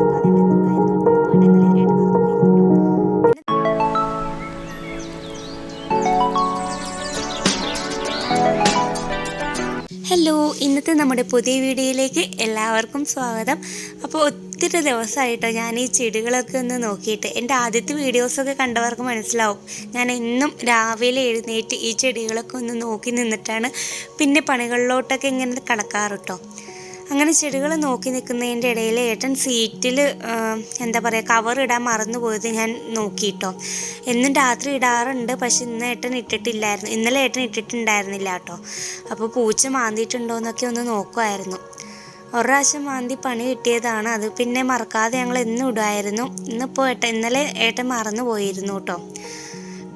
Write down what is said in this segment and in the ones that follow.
Hello ഇന്നത്തെ നമ്മുടെ പുതിയ വീഡിയോയിലേക്ക് എല്ലാവർക്കും സ്വാഗതം. അപ്പോൾ ഒത്തിരി ദിവസമായിട്ടോ ഞാൻ ഈ ചെടികളൊക്കെ ഒന്ന് നോക്കിയിട്ട് എന്റെ ആദ്യത്തെ വീഡിയോസൊക്കെ കണ്ടവർക്ക് മനസ്സിലാവും. ഞാൻ എന്നും രാവിലെ എഴുന്നേറ്റ് ഈ ചെടികളൊക്കെ ഒന്ന് നോക്കി നിന്നിട്ടാണ് പിന്നെ പണികളിലോട്ടൊക്കെ ഇങ്ങനെ കടക്കാറുട്ടോ അങ്ങനെ ചെടികൾ നോക്കി നിൽക്കുന്നതിന്റെ ഇടയിൽ ഏട്ടൻ സീറ്റിൽ എന്താ പറയുക കവർ ഇടാൻ മറന്നു പോയത് ഞാൻ നോക്കിയിട്ടോ എന്നും രാത്രി ഇടാറുണ്ട് പക്ഷെ ഇന്ന് ഏട്ടൻ ഇട്ടിട്ടില്ലായിരുന്നു. ഇന്നലെ ഏട്ടൻ ഇട്ടിട്ടുണ്ടായിരുന്നില്ല കേട്ടോ. അപ്പോൾ പൂച്ച മാന്തിയിട്ടുണ്ടോ എന്നൊക്കെ ഒന്ന് നോക്കുമായിരുന്നു ഒരു പ്രാവശ്യം മാന്തി പണി കിട്ടിയതാണ്. അത് പിന്നെ മറക്കാതെ ഞങ്ങൾ എന്നും ഇടുമായിരുന്നു ഇന്നിപ്പോൾ ഏട്ടൻ ഇന്നലെ ഏട്ടൻ മറന്നു പോയിരുന്നു കേട്ടോ.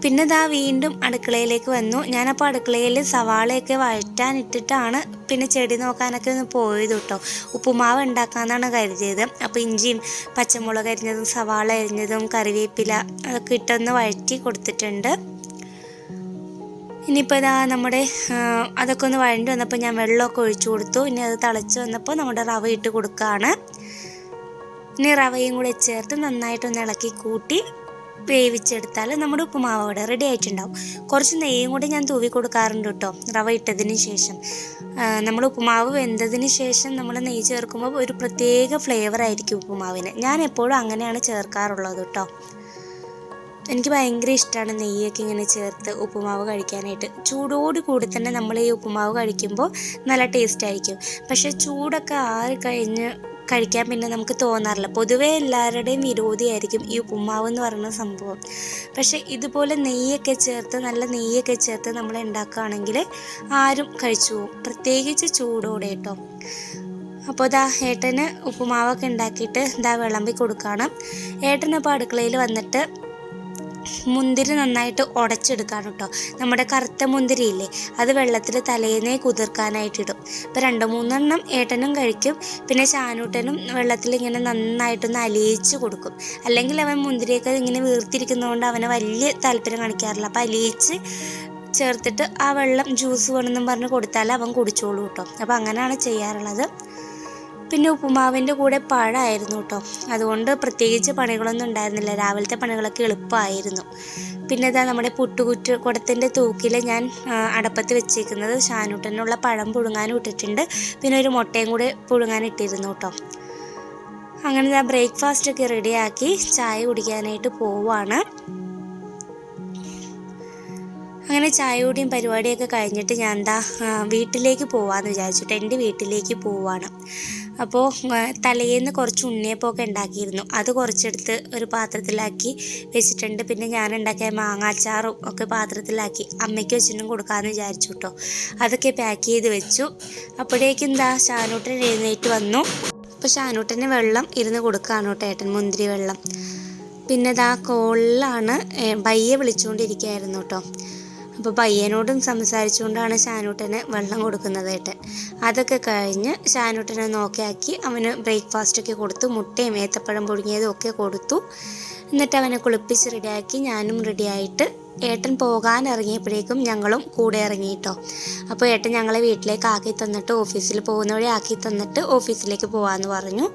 പിന്നെ ദാ വീണ്ടും അടുക്കളയിലേക്ക് വന്നു. ഞാനപ്പോൾ അടുക്കളയിൽ സവാളയൊക്കെ വഴറ്റാനിട്ടിട്ടാണ് പിന്നെ ചെടി നോക്കാനൊക്കെ ഒന്ന് പോയത് കേട്ടോ ഉപ്പുമാവ് ഉണ്ടാക്കാമെന്നാണ് കരുതിയത്. അപ്പോൾ ഇഞ്ചിയും പച്ചമുളക് അരിഞ്ഞതും സവാള അരിഞ്ഞതും കറിവേപ്പില അതൊക്കെ ഇട്ടൊന്ന് വഴറ്റി കൊടുത്തിട്ടുണ്ട്. ഇനിയിപ്പോൾ ഇതാ നമ്മുടെ അതൊക്കെ ഒന്ന് വഴണ്ടി വന്നപ്പോൾ ഞാൻ വെള്ളമൊക്കെ ഒഴിച്ചു കൊടുത്തു. ഇനി അത് തിളച്ച് വന്നപ്പോൾ നമ്മുടെ റവ ഇട്ട് കൊടുക്കുകയാണ് ഇനി റവയും കൂടെ ചേർത്ത് നന്നായിട്ടൊന്ന് ഇളക്കി കൂട്ടി വേവിച്ചെടുത്താൽ നമ്മുടെ ഉപ്പുമാവ് അവിടെ റെഡി ആയിട്ടുണ്ടാവും. കുറച്ച് നെയ്യും കൂടി ഞാൻ തൂവി കൊടുക്കാറുണ്ട് കേട്ടോ. റവ ഇട്ടതിന് ശേഷം. നമ്മൾ ഉപ്പുമാവ് വെന്തതിന് ശേഷം നമ്മൾ നെയ്യ് ചേർക്കുമ്പോൾ ഒരു പ്രത്യേക ഫ്ലേവർ ആയിരിക്കും ഉപ്പുമാവിന്. ഞാൻ എപ്പോഴും അങ്ങനെയാണ് ചേർക്കാറുള്ളത് കേട്ടോ. എനിക്ക് ഭയങ്കര ഇഷ്ടമാണ് നെയ്യൊക്കെ ഇങ്ങനെ ചേർത്ത് ഉപ്പുമാവ് കഴിക്കാനായിട്ട്. ചൂടോട് കൂടി തന്നെ നമ്മൾ ഈ ഉപ്പുമാവ് കഴിക്കുമ്പോൾ നല്ല ടേസ്റ്റ് ആയിരിക്കും. പക്ഷേ ചൂടൊക്കെ ആറി കഴിഞ്ഞ് കഴിക്കാൻ പിന്നെ നമുക്ക് തോന്നാറില്ല. പൊതുവേ എല്ലാവരുടെയും വിരോധിയായിരിക്കും ഈ ഉപ്പുമാവ് എന്ന് പറയുന്ന സംഭവം. പക്ഷേ ഇതുപോലെ നെയ്യൊക്കെ ചേർത്ത് നല്ല നെയ്യൊക്കെ ചേർത്ത് നമ്മൾ ഉണ്ടാക്കുകയാണെങ്കിൽ ആരും കഴിച്ചു പോകും. പ്രത്യേകിച്ച് ചൂടോടെ കേട്ടോ. അപ്പോൾ ദാ ഏട്ടന് ഉപ്പുമാവൊക്കെ ഉണ്ടാക്കിയിട്ട് ദാ വിളമ്പി കൊടുക്കുകയാണ്. ഏട്ടനപ്പോൾ അടുക്കളയിൽ വന്നിട്ട് മുന്തിരി നന്നായിട്ട് ഉടച്ചെടുക്കാൻ കേട്ടോ നമ്മുടെ കറുത്ത മുന്തിരി ഇല്ലേ അത് വെള്ളത്തിൽ തലേന്നേ കുതിർക്കാനായിട്ടിടും അപ്പോൾ രണ്ട് മൂന്നെണ്ണം ഏട്ടനും കഴിക്കും പിന്നെ ചാനൂട്ടനും വെള്ളത്തിൽ ഇങ്ങനെ നന്നായിട്ടൊന്ന് അലിയിച്ച് കൊടുക്കും. അല്ലെങ്കിൽ അവൻ മുന്തിരിയൊക്കെ ഇങ്ങനെ വീർത്തിരിക്കുന്നതുകൊണ്ട് അവനെ വലിയ താല്പര്യം കാണിക്കാറില്ല. അപ്പോൾ അലിയിച്ച് ചേർത്തിട്ട് ആ വെള്ളം ജ്യൂസ് വേണമെന്നും പറഞ്ഞ് കൊടുത്താൽ അവൻ കുടിച്ചോളൂ കേട്ടോ അപ്പോൾ അങ്ങനെയാണ് ചെയ്യാറുള്ളത്. പിന്നെ ഉപ്പുമാവിന്റെ കൂടെ പഴമായിരുന്നു കേട്ടോ. അതുകൊണ്ട് പ്രത്യേകിച്ച് പണികളൊന്നും ഉണ്ടായിരുന്നില്ല. രാവിലത്തെ പണികളൊക്കെ എളുപ്പമായിരുന്നു. പിന്നെ ഇതാ നമ്മുടെ പുട്ടുകുറ്റ കുടത്തിന്റെ തൂക്കിൽ ഞാൻ അടപ്പത്ത് വെച്ചേക്കുന്നത് ഷാനൂട്ടനുള്ള പഴം പുഴുങ്ങാനും ഇട്ടിട്ടുണ്ട്. പിന്നെ ഒരു മുട്ടയും കൂടെ പുഴുങ്ങാൻ ഇട്ടിരുന്നു കേട്ടോ. അങ്ങനെ ഞാൻ ബ്രേക്ക്ഫാസ്റ്റ് ഒക്കെ റെഡിയാക്കി ചായ കുടിക്കാനായിട്ട് പോവാണ്. അങ്ങനെ ചായ കുടിയും പരിപാടിയൊക്കെ കഴിഞ്ഞിട്ട് ഞാൻ എന്താ വീട്ടിലേക്ക് പോവാന്ന് വിചാരിച്ചിട്ട് എന്റെ വീട്ടിലേക്ക് പോവാണ്. അപ്പോൾ തലേന്ന് കുറച്ച് ഉണ്ണിയപ്പമൊക്കെ ഉണ്ടാക്കിയിരുന്നു. അത് കുറച്ചെടുത്ത് ഒരു പാത്രത്തിലാക്കി വെച്ചിട്ടുണ്ട്. പിന്നെ ഞാൻ ഉണ്ടാക്കിയ മാങ്ങാച്ചാറും ഒക്കെ പാത്രത്തിലാക്കി അമ്മയ്ക്ക് വെച്ചിട്ടും കൊടുക്കാമെന്ന് വിചാരിച്ചു കേട്ടോ അതൊക്കെ പാക്ക് ചെയ്ത് വെച്ചു. അപ്പോഴേക്കും എന്താ ഷാനൂട്ടൻ എഴുന്നേറ്റ് വന്നു. അപ്പോൾ ഷാനൂട്ടന് വെള്ളം ഇരുന്ന് കൊടുക്കുകയാണ് കേട്ടോ ഏട്ടൻ മുന്തിരി വെള്ളം. പിന്നെ ഇതാ കോളിലാണ് ബയ്യെ വിളിച്ചുകൊണ്ടിരിക്കുകയായിരുന്നു കേട്ടോ അപ്പോൾ പയ്യനോടും സംസാരിച്ചുകൊണ്ടാണ് ഷാനൂട്ടന് വെള്ളം കൊടുക്കുന്നത് ഏട്ടൻ അതൊക്കെ കഴിഞ്ഞ് ഷാനൂട്ടനെ നോക്കിയാക്കി അവന് ബ്രേക്ക്ഫാസ്റ്റൊക്കെ കൊടുത്തു മുട്ടയും ഏത്തപ്പഴം പുഴുങ്ങിയതും ഒക്കെ കൊടുത്തു. എന്നിട്ട് അവനെ കുളിപ്പിച്ച് റെഡിയാക്കി ഞാനും റെഡിയായിട്ട് ഏട്ടൻ പോകാൻ ഇറങ്ങിയപ്പോഴേക്കും ഞങ്ങളും കൂടെ ഇറങ്ങി കേട്ടോ അപ്പോൾ ഏട്ടൻ ഞങ്ങളെ വീട്ടിലേക്ക് ആക്കി തന്നിട്ട് ഓഫീസിൽ പോകുന്ന വഴി ആക്കി തന്നിട്ട് ഓഫീസിലേക്ക് പോകാമെന്ന് പറഞ്ഞു.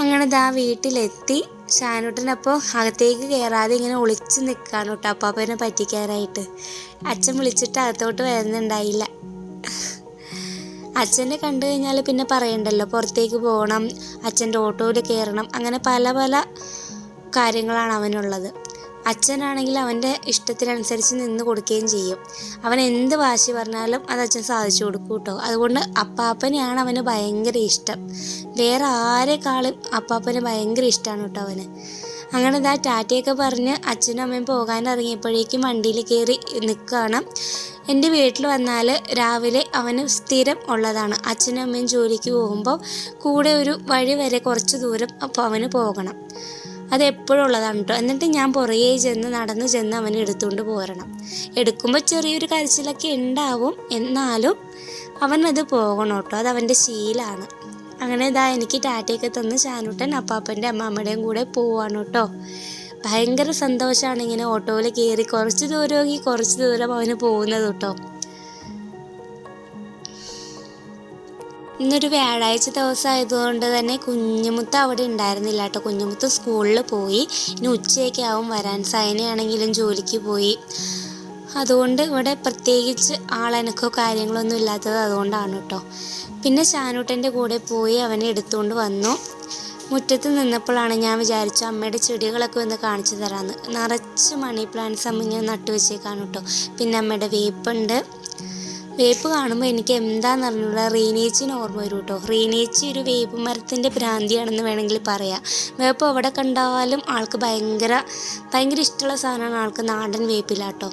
അങ്ങനെ ദാ വീട്ടിലെത്തി. ഷാനൂട്ടനപ്പോൾ അകത്തേക്ക് കയറാതെ ഇങ്ങനെ ഒളിച്ച് നിൽക്കുകയാണ് കേട്ടോ അപ്പാപ്പനെ പറ്റിക്കാനായിട്ട്. അച്ഛൻ വിളിച്ചിട്ട് അകത്തോട്ട് വരുന്നുണ്ടായില്ല. അച്ഛനെ കണ്ടു കഴിഞ്ഞാൽ പിന്നെ പറയണ്ടല്ലോ പുറത്തേക്ക് പോകണം അച്ഛന്റെ ഓട്ടോയിൽ കയറണം അങ്ങനെ പല പല കാര്യങ്ങളാണ് അവനുള്ളത്. അച്ഛനാണെങ്കിൽ അവന്റെ ഇഷ്ടത്തിനനുസരിച്ച് നിന്ന് കൊടുക്കുകയും ചെയ്യും. അവൻ എന്ത് വാശി പറഞ്ഞാലും അത് അച്ഛൻ സാധിച്ചു കൊടുക്കും കേട്ടോ. അതുകൊണ്ട് അപ്പാപ്പനെയാണ് അവന് ഭയങ്കര ഇഷ്ടം. വേറെ ആരെക്കാളും അപ്പാപ്പന് ഭയങ്കര ഇഷ്ടമാണ് കേട്ടോ അവന്. അങ്ങനെ ഇതാ ടാറ്റയൊക്കെ പറഞ്ഞ് അച്ഛനും അമ്മയും പോകാൻ ഇറങ്ങിയപ്പോഴേക്കും വണ്ടിയിൽ കയറി നിൽക്കുകയാണ്. എന്റെ വീട്ടിൽ വന്നാൽ രാവിലെ അവന് സ്ഥിരം ഉള്ളതാണ്. അച്ഛനും അമ്മയും ജോലിക്ക് പോകുമ്പോൾ കൂടെ ഒരു വഴി വരെ കുറച്ച് ദൂരം അപ്പോൾ അവന് പോകണം. അത് എപ്പോഴും ഉള്ളതാണ് കേട്ടോ എന്നിട്ട് ഞാൻ പുറകെ ചെന്ന് നടന്ന് ചെന്ന് അവനെ എടുത്തുകൊണ്ട് പോരണം. എടുക്കുമ്പോൾ ചെറിയൊരു കരച്ചിലൊക്കെ ഉണ്ടാവും. എന്നാലും അവനത് പോകണം കേട്ടോ അത് അവന്റെ ശീലാണ്. അങ്ങനെ ഇതാ എനിക്ക് ടാറ്റയൊക്കെ തന്ന് ചാനൂട്ടൻ അപ്പാപ്പന്റെ അമ്മാമ്മയുടെയും കൂടെ പോവാണ് കേട്ടോ ഭയങ്കര സന്തോഷമാണ് ഇങ്ങനെ ഓട്ടോയിൽ കയറി കുറച്ച് ദൂരമെങ്കിൽ കുറച്ച് ദൂരം അവന് പോകുന്നത് കേട്ടോ. ഇന്നൊരു വ്യാഴാഴ്ച ദിവസം ആയതുകൊണ്ട് തന്നെ കുഞ്ഞുമുത്ത് അവിടെ ഉണ്ടായിരുന്നില്ല കേട്ടോ. കുഞ്ഞുമുത്ത് സ്കൂളിൽ പോയി. ഇനി ഉച്ചയൊക്കെ ആവും. വരാൻ സൈനയാണെങ്കിലും ജോലിക്ക് പോയി. അതുകൊണ്ട് ഇവിടെ പ്രത്യേകിച്ച് ആളനക്കോ കാര്യങ്ങളൊന്നും ഇല്ലാത്തത് അതുകൊണ്ടാണ് കേട്ടോ. പിന്നെ ഷാനൂട്ടന്റെ കൂടെ പോയി അവനെ എടുത്തുകൊണ്ട് വന്നു. മുറ്റത്ത് നിന്നപ്പോഴാണ് ഞാൻ വിചാരിച്ചു അമ്മയുടെ ചെടികളൊക്കെ ഒന്ന് കാണിച്ചു തരാമെന്ന്. നിറച്ച് മണി പ്ലാന്റ്സ് അമ്മ ഇങ്ങനെ നട്ടു വെച്ചേക്കാണ് കേട്ടോ. പിന്നെ അമ്മയുടെ വേപ്പുണ്ട്. വേപ്പ് കാണുമ്പോൾ എനിക്ക് എന്താന്ന് അറിഞ്ഞൂടാ റീനേച്ചിന് ഓർമ്മ വരും കേട്ടോ റീനേച്ചി ഒരു വേപ്പ് മരത്തിന്റെ ഭ്രാന്തിയാണെന്ന് വേണമെങ്കിൽ പറയാം. വേപ്പ് എവിടെ കണ്ടാലും ആൾക്ക് ഭയങ്കര ഭയങ്കര ഇഷ്ടമുള്ള സാധനമാണ് ആൾക്ക് നാടൻ വേപ്പിലാട്ടോ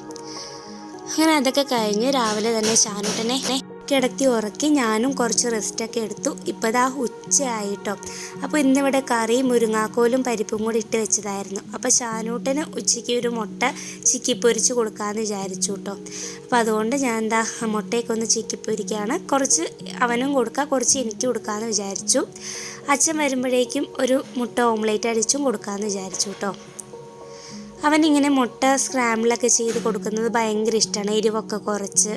അങ്ങനെ അതൊക്കെ കഴിഞ്ഞ് രാവിലെ തന്നെ ഷാനൂട്ടനെ കിടത്തി ഉറക്കി ഞാനും കുറച്ച് റെസ്റ്റൊക്കെ എടുത്തു. ഇപ്പോൾ ദാ ഉച്ചയായിട്ടോ. അപ്പോൾ ഇന്നിവിടെ കറി മുരിങ്ങാക്കോലും പരിപ്പും കൂടി ഇട്ട് വെച്ചതായിരുന്നു. അപ്പോൾ ഷാനൂട്ടന് ഉച്ചയ്ക്ക് ഒരു മുട്ട ചിക്കി പൊരിച്ച് കൊടുക്കാമെന്ന് വിചാരിച്ചു കേട്ടോ. അപ്പോൾ അതുകൊണ്ട് ഞാൻ എന്താ മുട്ടയൊക്കെ ഒന്ന് ചിക്കി പൊരിക്കുകയാണ് കുറച്ച് അവനും കൊടുക്കുക കുറച്ച് എനിക്ക് കൊടുക്കാമെന്ന് വിചാരിച്ചു. അച്ഛൻ വരുമ്പോഴേക്കും ഒരു മുട്ട ഓംലേറ്റ് അടിച്ചും കൊടുക്കാമെന്ന് വിചാരിച്ചു കേട്ടോ. അവനിങ്ങനെ മുട്ട സ്ക്രാമ്പിളൊക്കെ ചെയ്ത് കൊടുക്കുന്നത് ഭയങ്കര ഇഷ്ടമാണ് എരിവൊക്കെ കുറച്ച്.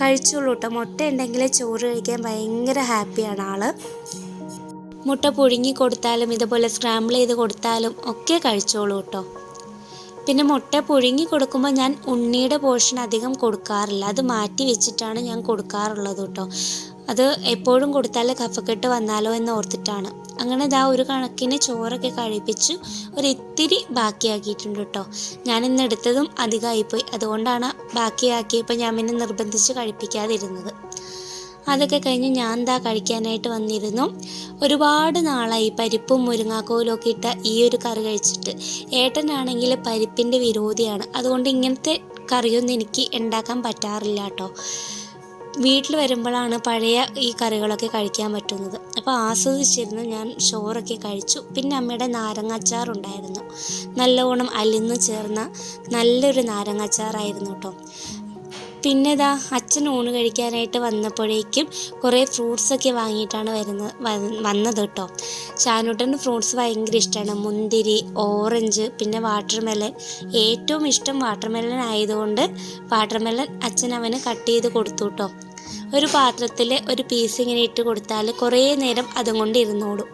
കഴിച്ചോളൂ കേട്ടോ മുട്ട ഉണ്ടെങ്കിൽ ചോറ് കഴിക്കാൻ ഭയങ്കര ഹാപ്പിയാണ് ആൾ. മുട്ട പുഴുങ്ങി കൊടുത്താലും ഇതുപോലെ സ്ക്രാമ്പിൾ ചെയ്ത് കൊടുത്താലും ഒക്കെ കഴിച്ചോളൂ കേട്ടോ പിന്നെ മുട്ട പുഴുങ്ങി കൊടുക്കുമ്പോൾ ഞാൻ ഉണ്ണിയുടെ പോർഷൻ അധികം കൊടുക്കാറില്ല. അത് മാറ്റി വെച്ചിട്ടാണ് ഞാൻ കൊടുക്കാറുള്ളത് കേട്ടോ. അത് എപ്പോഴും കൊടുത്താൽ കഫക്കെട്ട് വന്നാലോ എന്ന് ഓർത്തിട്ടാണ്. അങ്ങനെ ഇതാ ഒരു കണക്കിന് ചോറൊക്കെ കഴിപ്പിച്ചു. ഒരിത്തിരി ബാക്കിയാക്കിയിട്ടുണ്ട് കേട്ടോ ഞാൻ ഇന്ന് എടുത്തതും അധികമായിപ്പോയി. അതുകൊണ്ടാണ് ബാക്കിയാക്കിയപ്പോൾ ഞാൻ പിന്നെ നിർബന്ധിച്ച് കഴിപ്പിക്കാതിരുന്നത്. അതൊക്കെ കഴിഞ്ഞ് ഞാൻ എന്താ കഴിക്കാനായിട്ട് വന്നിരുന്നു. ഒരുപാട് നാളായി പരിപ്പും മുരിങ്ങാക്കോലും ഒക്കെ ഇട്ട ഈ ഒരു കറി കഴിച്ചിട്ട്. ഏട്ടനാണെങ്കിൽ പരിപ്പിന്റെ വിരോധിയാണ്. അതുകൊണ്ട് ഇങ്ങനത്തെ കറിയൊന്നും എനിക്ക് ഉണ്ടാക്കാൻ പറ്റാറില്ല കേട്ടോ വീട്ടിൽ വരുമ്പോഴാണ് പഴയ ഈ കറികളൊക്കെ കഴിക്കാൻ പറ്റുന്നത്. അപ്പോൾ ആസ്വദിച്ചിരുന്ന് ഞാൻ ചോറൊക്കെ കഴിച്ചു. പിന്നെ അമ്മയുടെ നാരങ്ങാച്ചാറുണ്ടായിരുന്നു നല്ലവണ്ണം അലിന്ന് ചേർന്ന നല്ലൊരു നാരങ്ങാച്ചാറായിരുന്നു കേട്ടോ. പിന്നെ ഇതാ അച്ഛൻ ഊണ് കഴിക്കാനായിട്ട് വന്നപ്പോഴേക്കും കുറേ ഫ്രൂട്ട്സൊക്കെ വാങ്ങിയിട്ടാണ് വരുന്നത് വന്നത് കേട്ടോ. ഷാനൂട്ടന് ഫ്രൂട്ട്സ് ഭയങ്കര ഇഷ്ടമാണ്. മുന്തിരി ഓറഞ്ച് പിന്നെ വാട്ടർമെലൻ. ഏറ്റവും ഇഷ്ടം വാട്ടർമെലൻ ആയതുകൊണ്ട് വാട്ടർമെലൻ അച്ഛൻ അവന് കട്ട് ചെയ്ത് കൊടുത്തു കേട്ടോ. ഒരു പാത്രത്തിൽ ഒരു പീസ് ഇങ്ങനെ ഇട്ട് കൊടുത്താൽ കുറേ നേരം അതും കൊണ്ട് ഇരുന്നോളും.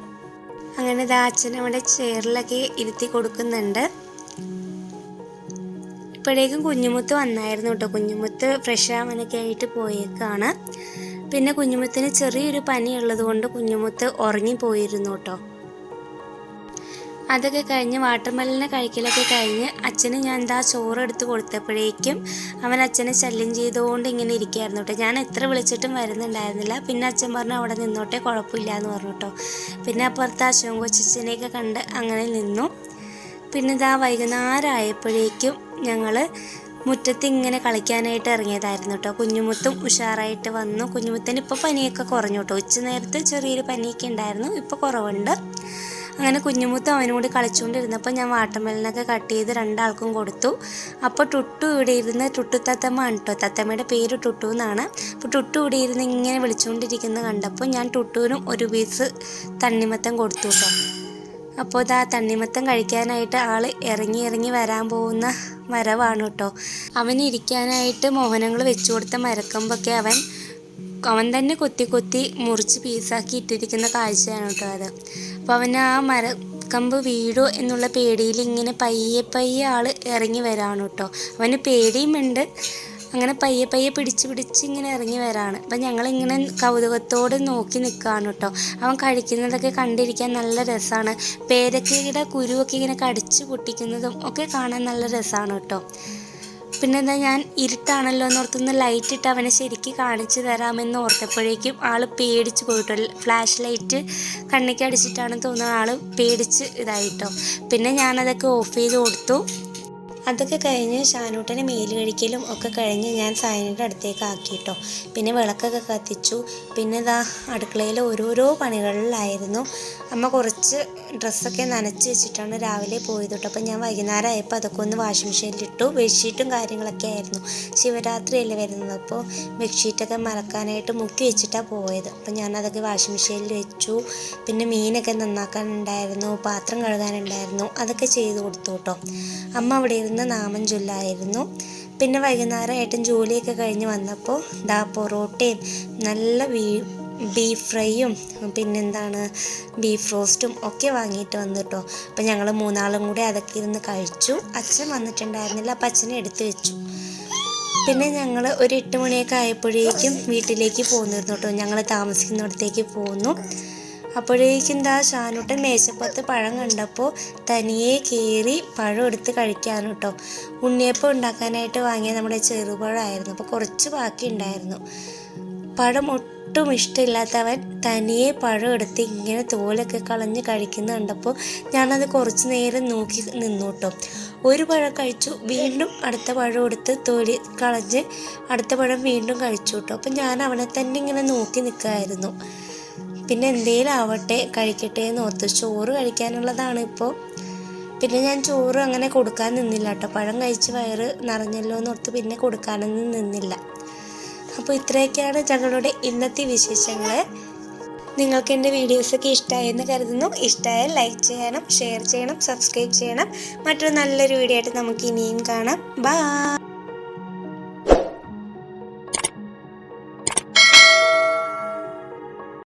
അങ്ങനെ അച്ഛൻ അവിടെ ചെയറിലൊക്കെ ഇരുത്തി കൊടുക്കുന്നുണ്ട്. ഇപ്പോഴേക്കും കുഞ്ഞുമുത്ത് വന്നായിരുന്നു കേട്ടോ. കുഞ്ഞുമുത്ത് ഫ്രഷ് ആവാനൊക്കെ ആയിട്ട് പോയേക്കാണ്. പിന്നെ കുഞ്ഞുമുത്തിന് ചെറിയൊരു പനി ഉള്ളത് കൊണ്ട് കുഞ്ഞുമുത്ത് ഉറങ്ങിപ്പോയിരുന്നു കേട്ടോ. അതൊക്കെ കഴിഞ്ഞ് വാട്ടർമെലിനെ കഴിക്കലൊക്കെ കഴിഞ്ഞ് അച്ഛന് ഞാൻ എന്താ ചോറ് എടുത്ത് കൊടുത്തപ്പോഴേക്കും അവൻ അച്ഛനെ ശല്യം ചെയ്തുകൊണ്ട് ഇങ്ങനെ ഇരിക്കുകയായിരുന്നു കേട്ടോ. ഞാൻ എത്ര വിളിച്ചിട്ടും വരുന്നുണ്ടായിരുന്നില്ല. പിന്നെ അച്ഛൻ പറഞ്ഞു അവിടെ നിന്നോട്ടെ കുഴപ്പമില്ല എന്ന് പറഞ്ഞു കേട്ടോ. പിന്നെ അപ്പുറത്ത് അശോക് കൊച്ചച്ഛനെയൊക്കെ കണ്ട് അങ്ങനെ നിന്നു. പിന്നെ ഇതാ വൈകുന്നേരം ആയപ്പോഴേക്കും ഞങ്ങൾ മുറ്റത്ത് ഇങ്ങനെ കളിക്കാനായിട്ട് ഇറങ്ങിയതായിരുന്നു കേട്ടോ. കുഞ്ഞുമുത്തും ഉഷാറായിട്ട് വന്നു. കുഞ്ഞുമുത്തിന് ഇപ്പോൾ പനിയൊക്കെ കുറഞ്ഞു കേട്ടോ. ഉച്ച നേരത്ത് ചെറിയൊരു പനിയൊക്കെ ഉണ്ടായിരുന്നു. ഇപ്പോൾ കുറവുണ്ട്. അങ്ങനെ കുഞ്ഞുമുത്ത് അവനോട് കളിച്ചുകൊണ്ടിരുന്നപ്പോൾ ഞാൻ വാട്ടർമെലനൊക്കെ കട്ട് ചെയ്ത് രണ്ടാൾക്കും കൊടുത്തു. അപ്പോൾ ടുട്ടു ഇവിടെ ഇരുന്ന് ടുട്ടു തത്തമ്മ കണ്ടോ തത്തമ്മയുടെ പേര് ടുട്ടു എന്നാണ്. അപ്പോൾ ടുട്ടു ഇവിടെ ഇരുന്ന് ഇങ്ങനെ വിളിച്ചുകൊണ്ടിരിക്കുന്നത് കണ്ടപ്പോൾ ഞാൻ ടുട്ടുവിനും ഒരു പീസ് തണ്ണിമത്തം കൊടുത്തു കേട്ടോ അപ്പോൾ ഇതാ തണ്ണിമത്തം കഴിക്കാനായിട്ട് ആൾ ഇറങ്ങി ഇറങ്ങി വരാൻ പോകുന്ന വരവാണ് കേട്ടോ അവനിരിക്കാനായിട്ട് മോഹനങ്ങൾ വെച്ചു കൊടുത്ത മരക്കമ്പൊക്കെ അവൻ അവൻ തന്നെ കൊത്തി കൊത്തി മുറിച്ച് പീസാക്കി ഇട്ടിരിക്കുന്ന കാഴ്ചയാണ് കേട്ടോ അത്. അപ്പോൾ അവന് ആ മരക്കമ്പ് വീഴോ എന്നുള്ള പേടിയിൽ ഇങ്ങനെ പയ്യെ പയ്യെ ആൾ ഇറങ്ങി വരാണ് കേട്ടോ. അവന് പേടിയുമുണ്ട്. അങ്ങനെ പയ്യെ പയ്യെ പിടിച്ച് പിടിച്ച് ഇങ്ങനെ ഇറങ്ങി വരാണ്. അപ്പം ഞങ്ങളിങ്ങനെ കൗതുകത്തോട് നോക്കി നിൽക്കുകയാണ് കേട്ടോ. അവൻ കഴിക്കുന്നതൊക്കെ കണ്ടിരിക്കാൻ നല്ല രസമാണ്. പേരക്കയുടെ കുരുവൊക്കെ ഇങ്ങനെ കടിച്ച് പൊട്ടിക്കുന്നതും ഒക്കെ കാണാൻ നല്ല രസമാണ് കേട്ടോ. പിന്നെ എന്താ ഞാൻ ഇരുട്ടാണല്ലോ എന്നോർത്തൊന്ന് ലൈറ്റ് ഇട്ട് അവനെ ശരിക്ക് കാണിച്ചു തരാമെന്ന് ഓർത്തപ്പോഴേക്കും ആൾ പേടിച്ച് പോയിട്ടോ. ഫ്ലാഷ് ലൈറ്റ് കണ്ണിക്ക് അടിച്ചിട്ടാണ് തോന്നുന്നത് ആൾ പേടിച്ച് ഇതായിട്ടോ. പിന്നെ ഞാനതൊക്കെ ഓഫ് ചെയ്ത് കൊടുത്തു. അതൊക്കെ കഴിഞ്ഞ് ഷാനൂട്ടനെ മേൽ കഴിക്കലും ഒക്കെ കഴിഞ്ഞ് ഞാൻ സായനയുടെ അടുത്തേക്ക് ആക്കിയിട്ടോ പിന്നെ വിളക്കൊക്കെ കത്തിച്ചു. പിന്നെ ഇതാ അടുക്കളയിൽ ഓരോരോ പണികളിലായിരുന്നു. അമ്മ കുറച്ച് ഡ്രസ്സൊക്കെ നനച്ച് വെച്ചിട്ടാണ് രാവിലെ പോയത് കേട്ടോ അപ്പം ഞാൻ വൈകുന്നേരം ആയപ്പോൾ അതൊക്കെ ഒന്ന് വാഷിംഗ് മെഷീനിലിട്ടു. ബെഡ്ഷീറ്റും കാര്യങ്ങളൊക്കെ ആയിരുന്നു. ശിവരാത്രിയല്ലേ വരുന്നത്. അപ്പോൾ ബെഡ്ഷീറ്റൊക്കെ മറക്കാനായിട്ട് മുക്കി വെച്ചിട്ടാണ് പോയത്. അപ്പം ഞാനതൊക്കെ വാഷിംഗ് മെഷീനിൽ വെച്ചു. പിന്നെ മീനൊക്കെ നന്നാക്കാനുണ്ടായിരുന്നു. പാത്രം കഴുകാനുണ്ടായിരുന്നു. അതൊക്കെ ചെയ്ത് കൊടുത്തു കേട്ടോ. അമ്മ അവിടെ ഇരുന്ന് നാമം ചൊല്ലായിരുന്നു. പിന്നെ വൈകുന്നേരം ഏട്ടൻ ജോലിയൊക്കെ കഴിഞ്ഞ് വന്നപ്പോൾ ദാ പൊറോട്ടയും നല്ല ബീ ബീഫ് ഫ്രൈയും പിന്നെന്താണ് ബീഫ് റോസ്റ്റും ഒക്കെ വാങ്ങിയിട്ട് വന്നു കേട്ടോ അപ്പം ഞങ്ങൾ മൂന്നാളും കൂടെ അതൊക്കെ ഇരുന്ന് കഴിച്ചു. അച്ഛൻ വന്നിട്ടുണ്ടായിരുന്നില്ല അപ്പം അച്ഛനെ എടുത്ത് വെച്ചു. പിന്നെ ഞങ്ങൾ ഒരു എട്ട് മണിയൊക്കെ ആയപ്പോഴേക്കും വീട്ടിലേക്ക് പോന്നിരുന്നു കേട്ടോ. ഞങ്ങൾ താമസിക്കുന്നിടത്തേക്ക് പോന്നു. അപ്പോഴേക്കും ദാ ഷാനുട്ടൻ മേശപ്പുറത്ത് പഴം കണ്ടപ്പോൾ തനിയെ കയറി പഴം എടുത്ത് കഴിക്കാനും കേട്ടോ. ഉണ്ണിയപ്പം ഉണ്ടാക്കാനായിട്ട് വാങ്ങിയ നമ്മുടെ ചെറുപഴമായിരുന്നു. അപ്പോൾ കുറച്ച് ബാക്കി ഉണ്ടായിരുന്നു. പഴം ഒട്ടും ഇഷ്ടമില്ലാത്തവൻ തനിയെ പഴം എടുത്ത് ഇങ്ങനെ തോലൊക്കെ കളഞ്ഞ് കഴിക്കുന്ന കണ്ടപ്പോൾ ഞാനത് കുറച്ച് നേരം നോക്കി നിന്നു കേട്ടോ. ഒരു പഴം കഴിച്ചു വീണ്ടും അടുത്ത പഴം എടുത്ത് തോലി കളഞ്ഞ് അടുത്ത പഴം വീണ്ടും കഴിച്ചു കേട്ടോ. അപ്പം ഞാൻ അവനെ തന്നെ ഇങ്ങനെ നോക്കി നിൽക്കുമായിരുന്നു പിന്നെ എന്തേലും ആവട്ടെ കഴിക്കട്ടെ എന്ന് ഓർത്ത്. ചോറ് കഴിക്കാനുള്ളതാണ് ഇപ്പോൾ പിന്നെ ഞാൻ ചോറ് അങ്ങനെ കൊടുക്കാൻ നിന്നില്ല കേട്ടോ. പഴം കഴിച്ച് വയറ് നിറഞ്ഞല്ലോ എന്ന് ഓർത്ത് പിന്നെ കൊടുക്കാനൊന്നും നിന്നില്ല. അപ്പോൾ ഇത്രയൊക്കെയാണ് ഞങ്ങളുടെ ഇന്നത്തെ വിശേഷങ്ങൾ നിങ്ങൾക്ക് എന്റെ വീഡിയോസൊക്കെ ഇഷ്ടമായെന്ന് കരുതുന്നു. ഇഷ്ടമായാൽ ലൈക്ക് ചെയ്യണം ഷെയർ ചെയ്യണം സബ്സ്ക്രൈബ് ചെയ്യണം. മറ്റൊരു നല്ലൊരു വീഡിയോ ആയിട്ട് നമുക്ക് ഇനിയും കാണാം. ബാ